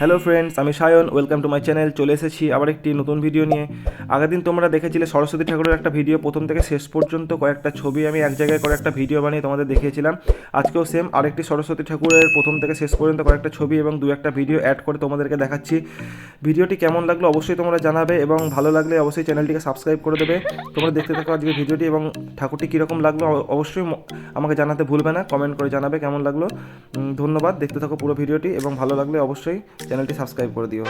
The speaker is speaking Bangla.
হ্যালো ফ্রেন্ডস, আমি Sayan, welcome to my channel, চলে এসেছি আবার একটি নতুন ভিডিও নিয়ে। আগের দিন তোমরা দেখেছিলে সরস্বতী ঠাকুরের একটা ভিডিও, প্রথম থেকে শেষ পর্যন্ত কয়েকটা ছবি আমি এক জায়গায় করে একটা ভিডিও বানিয়ে তোমাদের দেখিয়েছিলাম। আজকেও সেম আরেকটি সরস্বতী ঠাকুরের প্রথম থেকে শেষ পর্যন্ত কয়েকটা ছবি এবং দু একটা ভিডিও অ্যাড করে তোমাদেরকে দেখাচ্ছি। ভিডিওটি কেমন লাগল অবশ্যই তোমরা জানাবে এবং ভালো লাগলে অবশ্যই চ্যানেলটিকে সাবস্ক্রাইব করে দেবে। তোমরা দেখতে থাকো আজকে ভিডিওটি এবং ঠাকুরটি কীরকম লাগল অবশ্যই আমাকে জানাতে ভুলবে না কমেন্ট করে জানাবে কেমন লাগল। ধন্যবাদ, দেখতে থাকো পুরো ভিডিওটি এবং ভালো লাগলে অবশ্যই চ্যানেলটি সাবস্ক্রাইব করে দিও